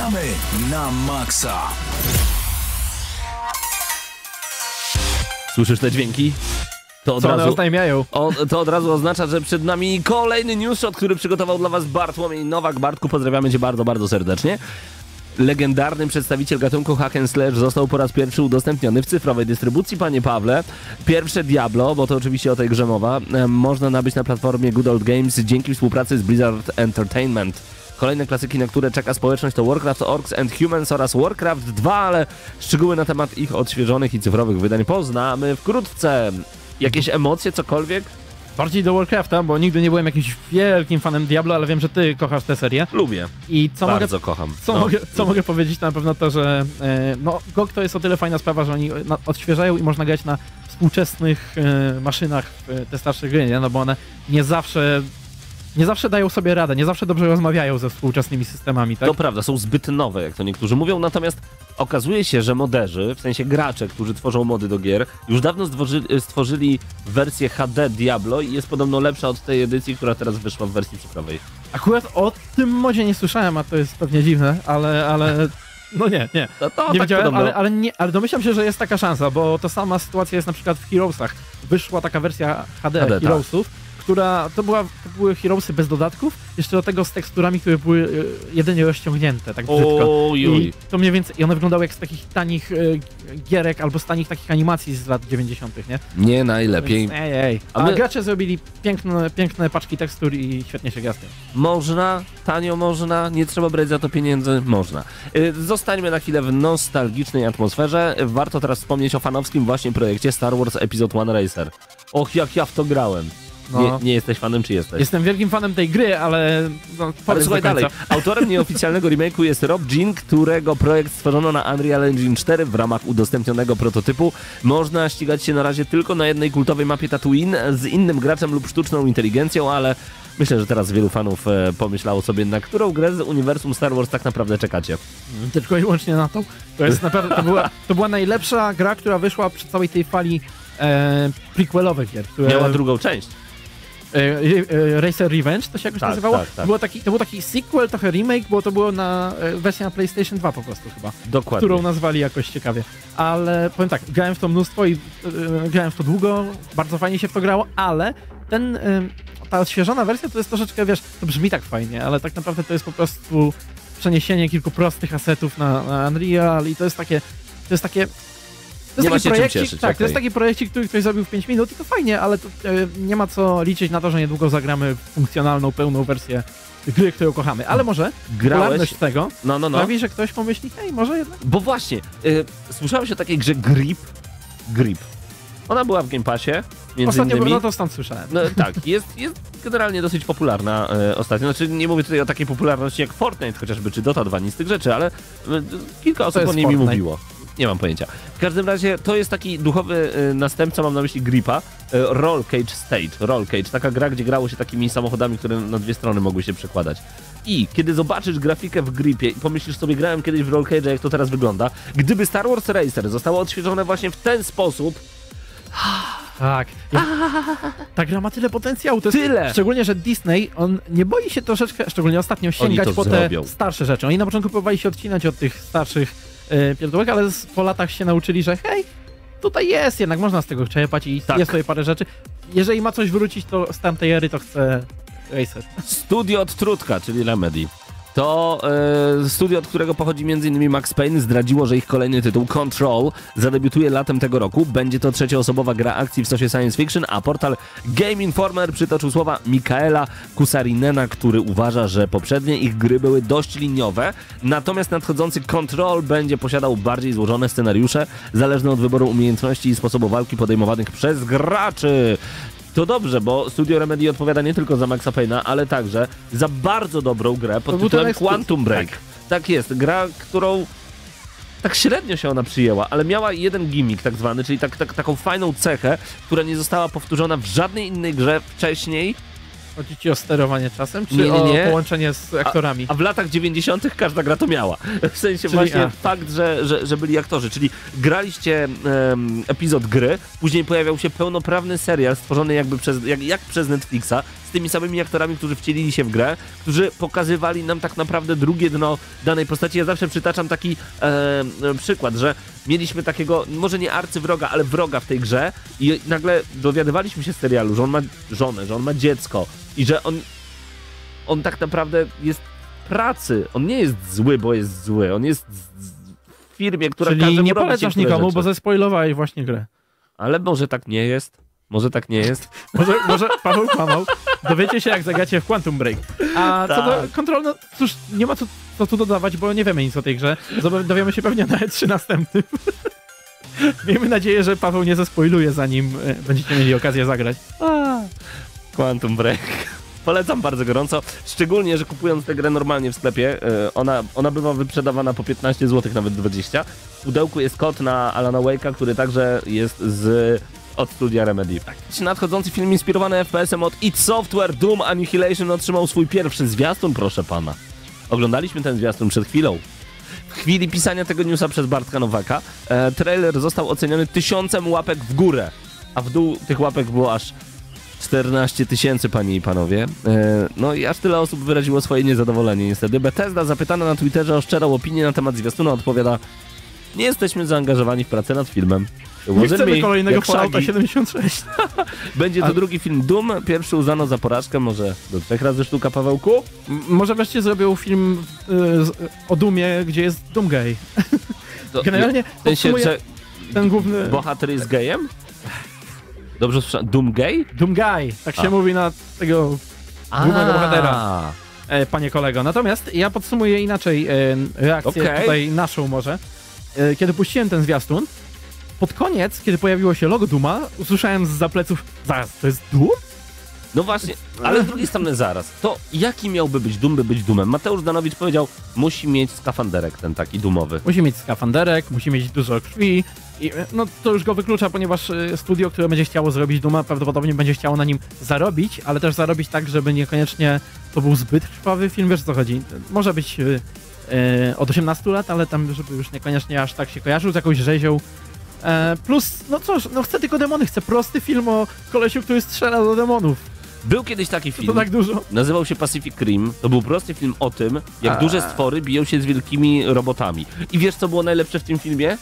Gramy na maksa. Słyszysz te dźwięki? To od Co one razu... oznajmiają? O, to od razu oznacza, że przed nami kolejny newsshot, który przygotował dla was Bartłomiej Nowak. Bartku, pozdrawiamy cię bardzo, bardzo serdecznie. Legendarny przedstawiciel gatunku hack and slash został po raz pierwszy udostępniony w cyfrowej dystrybucji, panie Pawle. Pierwsze Diablo, bo to oczywiście o tej grze mowa, można nabyć na platformie Good Old Games dzięki współpracy z Blizzard Entertainment. Kolejne klasyki, na które czeka społeczność to Warcraft Orcs and Humans oraz Warcraft 2, ale szczegóły na temat ich odświeżonych i cyfrowych wydań poznamy wkrótce. Jakieś emocje, cokolwiek? Bardziej do Warcrafta, bo nigdy nie byłem jakimś wielkim fanem Diablo, ale wiem, że ty kochasz tę serię. Lubię. I co, mogę, Bardzo kocham. co, No. mogę, co mogę powiedzieć, to na pewno to, że e, no, GOG to jest o tyle fajna sprawa, że oni na, odświeżają i można grać na współczesnych e, maszynach e, te starsze gry, nie? no bo one nie zawsze nie zawsze dają sobie radę, nie zawsze dobrze rozmawiają ze współczesnymi systemami, tak? To prawda, są zbyt nowe, jak to niektórzy mówią, natomiast okazuje się, że moderzy, w sensie gracze, którzy tworzą mody do gier, już dawno stworzyli, stworzyli wersję HD Diablo i jest podobno lepsza od tej edycji, która teraz wyszła w wersji cyfrowej. Akurat o tym modzie nie słyszałem, a to jest pewnie dziwne, ale, ale no nie, nie. No to nie tak wiedziałem, ale, ale, nie, ale domyślam się, że jest taka szansa, bo to sama sytuacja jest na przykład w Heroesach. Wyszła taka wersja HD, HD, tak. Która to, była, to były Heroesy bez dodatków, jeszcze do tego z teksturami, które były e, jedynie rozciągnięte, tak brzydko. Oj, I to mniej więcej, i one wyglądały jak z takich tanich e, gierek albo z tanich takich animacji z lat 90., nie? Nie najlepiej. Więc, ej, ej. A A, my- gracze zrobili piękne, piękne paczki tekstur i świetnie się gra. Można, tanio można, nie trzeba brać za to pieniędzy, można. Y, Zostańmy na chwilę w nostalgicznej atmosferze. Warto teraz wspomnieć o fanowskim właśnie projekcie Star Wars Episode One Racer. Och, jak ja w to grałem. No. Nie, nie jesteś fanem, czy jesteś? Jestem wielkim fanem tej gry, ale. No, Ale słuchaj dalej. Autorem nieoficjalnego remake'u jest Rob Jean, którego projekt stworzono na Unreal Engine 4 w ramach udostępnionego prototypu. Można ścigać się na razie tylko na jednej kultowej mapie Tatooine z innym graczem lub sztuczną inteligencją, ale myślę, że teraz wielu fanów e, pomyślało sobie, na którą grę z uniwersum Star Wars tak naprawdę czekacie. Tylko i wyłącznie na to. To jest naprawdę. To była, to była najlepsza gra, która wyszła przy całej tej fali e, prequelowych gier. Które, Miała drugą część. E, e, Racer Revenge to się jakoś Tak, nazywało. tak, tak. To, było taki, to był taki sequel, trochę remake, bo to było na e, wersja na PlayStation 2 po prostu chyba. Dokładnie. Którą nazwali jakoś ciekawie. Ale powiem tak, grałem w to mnóstwo i e, grałem w to długo, bardzo fajnie się w to grało, ale ten, e, ta odświeżona wersja to jest troszeczkę, wiesz, to brzmi tak fajnie, ale tak naprawdę to jest po prostu przeniesienie kilku prostych asetów na, na Unreal i to jest takie, to jest takie to Nie jest ma taki się czym cieszyć, tak, to jest taki projekcik, który ktoś zrobił w 5 minut i to fajnie, ale to, e, nie ma co liczyć na to, że niedługo zagramy funkcjonalną, pełną wersję gry, którą kochamy. Ale może Grałeś? tego No, no, no. sprawi, że ktoś pomyśli, hej, może jednak Bo właśnie, y, słyszałeś o takiej grze Grip? Grip. Ona była w Game Passie, między Ostatnio, innymi. no to stąd słyszałem. No, tak, jest, jest generalnie dosyć popularna e, ostatnio. Znaczy, nie mówię tutaj o takiej popularności jak Fortnite chociażby, czy Dota 2, nic z tych rzeczy, ale e, kilka osób o niej mi mówiło. Nie mam pojęcia. W każdym razie to jest taki duchowy e, następca, mam na myśli Gripa, e, Roll Cage Stage. Roll Cage, taka gra, gdzie grało się takimi samochodami, które na dwie strony mogły się przekładać. I kiedy zobaczysz grafikę w Gripie i pomyślisz sobie, grałem kiedyś w Roll Cage, jak to teraz wygląda, gdyby Star Wars Racer zostało odświeżone właśnie w ten sposób, Tak. Ja, ta gra ma tyle potencjału. To jest, Tyle! Szczególnie, że Disney, on nie boi się troszeczkę, szczególnie ostatnio, sięgać po te zrobią. starsze rzeczy. Oni na początku próbowali się odcinać od tych starszych e, pierdółek, ale po latach się nauczyli, że hej, tutaj jest, jednak można z tego czerpać i Tak. jest sobie parę rzeczy. Jeżeli ma coś wrócić to z tamtej ery, to chce Racer. Studio od Trutka, czyli Remedy. To e, studio, od którego pochodzi m.in. Max Payne, zdradziło, że ich kolejny tytuł, Control, zadebiutuje latem tego roku. Będzie to trzecioosobowa gra akcji w sosie science fiction, a portal Game Informer przytoczył słowa Mikaela Kusarinena, który uważa, że poprzednie ich gry były dość liniowe, natomiast nadchodzący Control będzie posiadał bardziej złożone scenariusze, zależne od wyboru umiejętności i sposobu walki podejmowanych przez graczy. To dobrze, bo Studio Remedy odpowiada nie tylko za Maxa Payne'a, ale także za bardzo dobrą grę pod tytułem Quantum Break. Tak. jest, gra, którą tak średnio się ona przyjęła, ale miała jeden gimmick tak zwany, czyli tak, tak, taką fajną cechę, która nie została powtórzona w żadnej innej grze wcześniej, Chodzi ci o sterowanie czasem, czy Nie, nie, nie. o połączenie z aktorami? a w latach 90. każda gra to miała. W sensie Czyli- właśnie a. fakt, że, że, że byli aktorzy, czyli graliście em, epizod gry, później pojawiał się pełnoprawny serial stworzony jakby przez, jak, jak przez Netflixa, z tymi samymi aktorami, którzy wcielili się w grę, którzy pokazywali nam tak naprawdę drugie dno danej postaci. Ja zawsze przytaczam taki e, e, przykład, że mieliśmy takiego, może nie arcywroga, ale wroga w tej grze i nagle dowiadywaliśmy się z serialu, że on ma żonę, że on ma dziecko i że on, on tak naprawdę jest w pracy. On nie jest zły, bo jest zły. On jest w firmie, która każe Czyli mu nie polecasz nikomu, rzeczy. bo zespoilowałeś właśnie grę. Ale może tak nie jest. Może tak nie jest. Może, może Paweł kłamał. Dowiecie się, jak zagracie w Quantum Break. A co do Tak. kontrol, no cóż, nie ma co, co tu dodawać, bo nie wiemy nic o tej grze. Dowiemy się pewnie na E3 następnym. Miejmy nadzieję, że Paweł nie zespoiluje, zanim e, będziecie mieli okazję zagrać. Quantum Break. Polecam bardzo gorąco. Szczególnie, że kupując tę grę normalnie w sklepie, e, ona, ona bywa wyprzedawana po 15 zł, nawet 20. W pudełku jest kod na Alana Wake'a, który także jest z od studia Remedy. Tak. Nadchodzący film inspirowany FPS-em od id Software Doom Annihilation otrzymał swój pierwszy zwiastun, proszę pana. Oglądaliśmy ten zwiastun przed chwilą. W chwili pisania tego newsa przez Bartka Nowaka e, trailer został oceniony tysiącem łapek w górę, a w dół tych łapek było aż 14 tysięcy, panie i panowie. E, no i aż tyle osób wyraziło swoje niezadowolenie niestety. Bethesda zapytana na Twitterze o szczerą opinię na temat zwiastuna odpowiada nie jesteśmy zaangażowani w pracę nad filmem. Nie chcemy kolejnego Fallouta Shaggy. 76. Będzie to A- drugi film Doom. Pierwszy uznano za porażkę, może do trzech razy sztuka Pawełku. M- Może wreszcie zrobił film y, o Dumie, gdzie jest Doomgay. Generalnie w sensie, że ten główny... bohater jest gejem? Dobrze słyszałem. Doom gay? Doomguy, tak się A. mówi na tego Głównego bohatera. e, panie kolego. Natomiast ja podsumuję inaczej e, reakcję Okej. tutaj naszą może. E, kiedy puściłem ten zwiastun, pod koniec, kiedy pojawiło się logo Duma, usłyszałem z pleców, zaraz, to jest Doom? No właśnie, ale z drugiej strony zaraz. To jaki miałby być Doom, by być Doomem? Mateusz Danowicz powiedział, musi mieć skafanderek ten taki dumowy. Musi mieć skafanderek, musi mieć dużo krwi. I, e, no to już go wyklucza, ponieważ e, studio, które będzie chciało zrobić Duma, prawdopodobnie będzie chciało na nim zarobić, ale też zarobić tak, żeby niekoniecznie to był zbyt krwawy film, wiesz o co chodzi. Może być od 18 lat, ale tam, żeby już niekoniecznie aż tak się kojarzył z jakąś rzezią. E, plus, no cóż, no chcę tylko demony, chcę prosty film o kolesiu, który strzela do demonów. Był kiedyś taki To film, tak dużo. nazywał się Pacific Rim. To był prosty film o tym, jak A. duże stwory biją się z wielkimi robotami. I wiesz, co było najlepsze w tym filmie?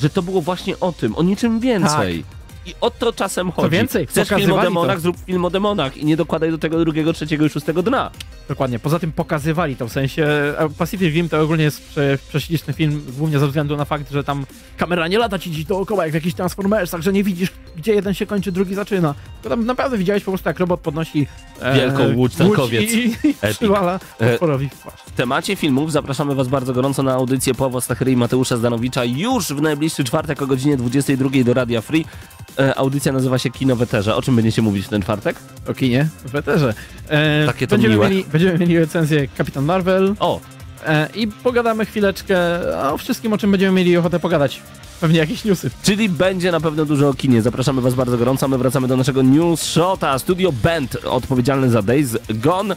Że to było właśnie o tym, o niczym więcej. I o to czasem chodzi. więcej, Chcesz film o demonach, to. zrób film o demonach i nie dokładaj do tego drugiego, trzeciego i szóstego dna. Dokładnie. Poza tym pokazywali to, w sensie e, Pacific Rim to ogólnie jest prze, prześliczny film, głównie ze względu na fakt, że tam kamera nie lata ci gdzieś dookoła, jak w jakichś Transformersach, że nie widzisz, gdzie jeden się kończy, drugi zaczyna. Tylko tam naprawdę widziałeś po prostu, jak robot podnosi e, Wielką łódź tankowiec. i, i Epic. przywala E, potworowi w twarz. W temacie filmów zapraszamy Was bardzo gorąco na audycję Pawła Stachyry i Mateusza Zdanowicza już w najbliższy czwartek o godzinie 22 do Radia Free. E, audycja nazywa się Kino w Eterze. O czym będziecie mówić w ten czwartek? O kinie, w Weterze. E, Takie to będziemy miłe. mieli, będziemy mieli recenzję Kapitan Marvel O, e, i pogadamy chwileczkę o wszystkim, o czym będziemy mieli ochotę pogadać. Pewnie jakieś newsy. czyli będzie na pewno dużo o kinie. Zapraszamy Was bardzo gorąco. My wracamy do naszego news shota. Studio Band, odpowiedzialny za Days Gone,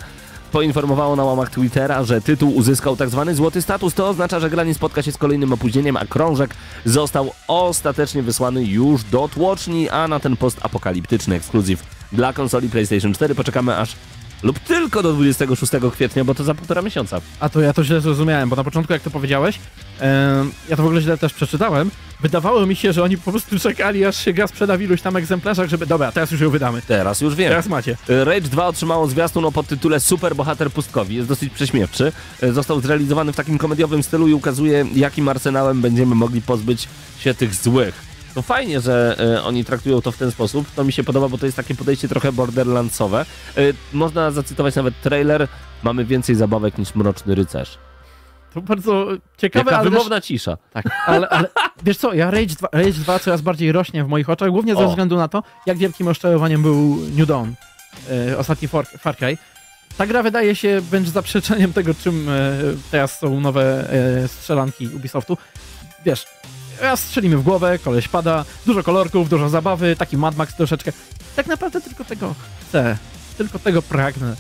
poinformowało na łamach Twittera, że tytuł uzyskał tak zwany złoty status. To oznacza, że gra nie spotka się z kolejnym opóźnieniem, a krążek został ostatecznie wysłany już do tłoczni, a na ten post-apokaliptyczny ekskluzyw dla konsoli PlayStation 4 poczekamy aż lub tylko do 26 kwietnia, bo to za półtora miesiąca. A to ja to źle zrozumiałem, bo na początku jak to powiedziałeś, em, ja to w ogóle źle też przeczytałem, wydawało mi się, że oni po prostu czekali, aż się gra sprzeda w iluś tam egzemplarzach, żeby, dobra, teraz już ją wydamy. Teraz już wiem. Teraz macie. Rage 2 otrzymało zwiastun o podtytule Super Bohater Pustkowi. Jest dosyć prześmiewczy. E, Został zrealizowany w takim komediowym stylu i ukazuje, jakim arsenałem będziemy mogli pozbyć się tych złych. To fajnie, że e, oni traktują to w ten sposób. To mi się podoba, bo to jest takie podejście trochę borderlandsowe. E, można zacytować nawet trailer. Mamy więcej zabawek niż Mroczny Rycerz. To bardzo ciekawe, Jaka ale, też, wymowna cisza. tak, ale, ale wiesz co, ja Rage 2, Rage 2 coraz bardziej rośnie w moich oczach, głównie ze O. względu na to, jak wielkim rozczarowaniem był New Dawn, e, ostatni Far, Far Cry. Ta gra wydaje się wręcz zaprzeczeniem tego, czym teraz są nowe strzelanki Ubisoftu. Wiesz, raz strzelimy w głowę, koleś pada, dużo kolorków, dużo zabawy, taki Mad Max troszeczkę. Tak naprawdę tylko tego chcę, tylko tego pragnę.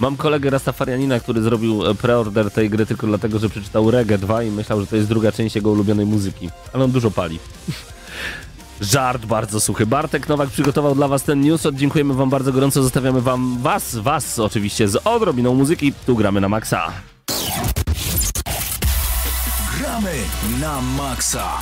Mam kolegę Rastafarianina, który zrobił e, preorder tej gry tylko dlatego, że przeczytał Reggae 2 i myślał, że to jest druga część jego ulubionej muzyki. Ale on dużo pali. Żart bardzo suchy. Bartek Nowak przygotował dla was ten news. Dziękujemy wam bardzo gorąco. Zostawiamy wam was, was oczywiście z odrobiną muzyki. Tu gramy na maksa. Gramy na maksa.